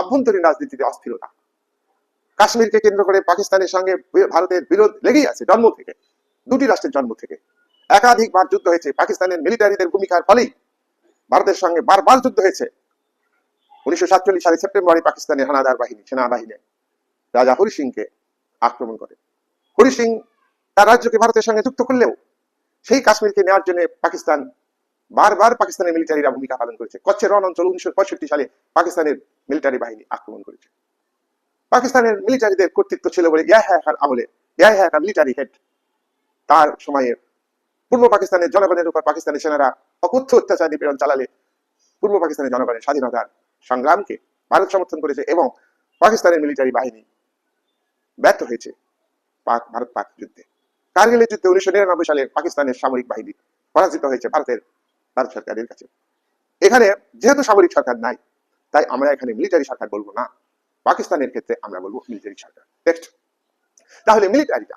আভ্যন্তরীণ রাজনীতিতে অস্থিরতা। কাশ্মীরকে কেন্দ্র করে পাকিস্তানের সঙ্গে ভারতের বিরোধ লেগেই আছে জন্ম থেকে, দুটি রাষ্ট্রের জন্ম থেকে। একাধিকবার যুদ্ধ হয়েছে, পাকিস্তানের মিলিটারিদের ভূমিকার ফলেই। ভারতের সঙ্গে বারবার যুদ্ধ হয়েছে। উনিশশো সাতচল্লিশ সালে সেপ্টেম্বরে পাকিস্তানের হানাদার বাহিনী, সেনাবাহিনী, রাজা হরি সিংকে আক্রমণ করে। হরি সিং তার রাজ্যকে ভারতের সঙ্গে যুক্ত করলেও, সেই কাশ্মীরকে নেওয়ার জন্য পাকিস্তান বারবার পাকিস্তানের মিলিটারিরা ভূমিকা পালন করেছে। কচ্ছের রণ অঞ্চল উনিশশো পঁয়ষট্টি সালে পাকিস্তানের মিলিটারি বাহিনী আক্রমণ করেছে। পাকিস্তানের মিলিটারিদের কর্তৃত্ব ছিল বলে ইয়া হ্যাঁ আমলে। ইয়া হ্যাঁ মিলিটারি হেড তার সময়ে পূর্ব পাকিস্তানের জনগণের উপর পাকিস্তানি সেনারা অকথ্য অত্যাচার নিপীড়ন চালালে পূর্ব পাকিস্তানের জনগণের স্বাধীনতার সংগ্রামকে ভারত সমর্থন করেছে এবং পাকিস্তানের মিলিটারি বাহিনী ব্যর্থ হয়েছে পাক ভারত পাক যুদ্ধে। কার্গিলের যুদ্ধে উনিশশো নিরানব্বই সালে পাকিস্তানের সামরিক বাহিনী পরাজিত হয়েছে ভারতের ভারত সরকারের কাছে। এখানে যেহেতু সামরিক সরকার নাই, তাই আমরা এখানে মিলিটারি সরকার বলব না। পাকিস্তানের ক্ষেত্রে আমরা বলব মিলিটারি সরকার। নেক্সট তাহলে মিলিটারিটা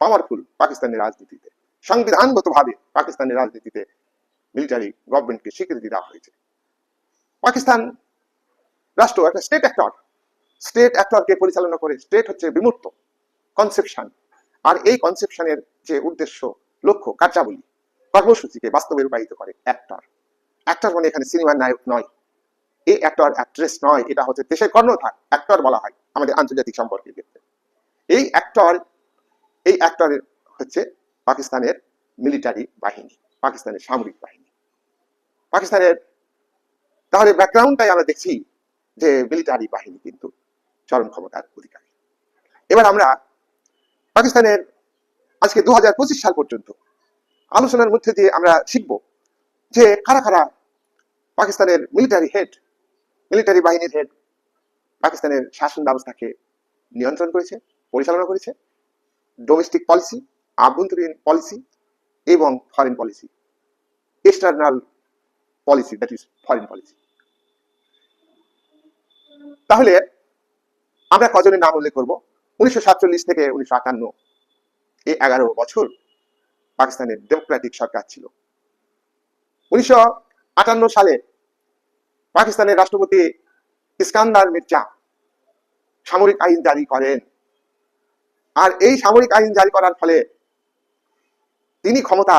পাওয়ারফুল পাকিস্তানের রাজনীতিতে। সংবিধানগতভাবে পাকিস্তানের রাজনীতিতে মিলিটারি গভর্নমেন্টকে স্বীকৃতি দেওয়া হয়েছে। পাকিস্তান রাষ্ট্র একটা স্টেট অ্যাক্টর স্টেট অ্যাক্টরকে পরিচালনা করে। স্টেট হচ্ছে বিমূর্ত। কনসেপশন আর এই কনসেপশনের যে উদ্দেশ্য, লক্ষ্য, কার্যাবলী কর্মসূচিকে বাস্তবে রূপায়িত করে অ্যাক্টর অ্যাক্টর মানে এখানে সিনেমার নায়ক নয়। এই অ্যাক্টর অ্যাক্ট্রেস নয়, এটা হচ্ছে দেশের কর্ণধার। অ্যাক্টর বলা হয় আমাদের আন্তর্জাতিক সম্পর্কের ক্ষেত্রে। এই অ্যাক্টর এই অ্যাক্টর হচ্ছে পাকিস্তানের মিলিটারি বাহিনী, পাকিস্তানের সামরিক বাহিনী। পাকিস্তানের, তাহলে ব্যাকগ্রাউন্ডটাই আমরা দেখছি যে মিলিটারি বাহিনী কিন্তু চরম ক্ষমতার অধিকারী। এবার আমরা পাকিস্তানের, আজকে দু হাজার পঁচিশ সাল পর্যন্ত আলোচনার মধ্যে দিয়ে আমরা শিখব যে কারা কারা পাকিস্তানের মিলিটারি হেড মিলিটারি বাহিনীর হেড পাকিস্তানের শাসন ব্যবস্থাকে নিয়ন্ত্রণ করেছে, পরিচালনা করেছে ডোমেস্টিক পলিসি আভ্যন্তরীণ পলিসি এবং foreign policy external policy that is foreign policy তাহলে আমরা কজনের নাম উল্লেখ করব? উনিশশো সাতচল্লিশ থেকে উনিশশো আটান্ন, এই এগারো বছর পাকিস্তানের ডেমোক্রেটিক সরকার ছিল। উনিশশো আটান্ন সালে পাকিস্তানের রাষ্ট্রপতি ইস্কান্দার মির্জা সামরিক আইন জারি করেন। আর এই সামরিক আইন জারি করার ফলে তিনি ক্ষমতা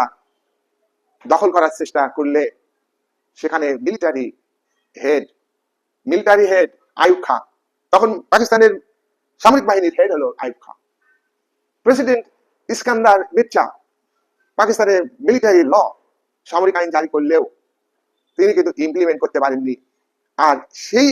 দখল করার চেষ্টা করলে সেখানে military head military head Ayub Khan, তখন পাকিস্তানের সামরিক বাহিনীর হেড হলো আয়ুব খাঁ। প্রেসিডেন্ট ইস্কান্দার মির্জা পাকিস্তানের মিলিটারি ল সামরিক আইন জারি করলেও তিনি কিন্তু ইমপ্লিমেন্ট করতে পারেননি। আর সেই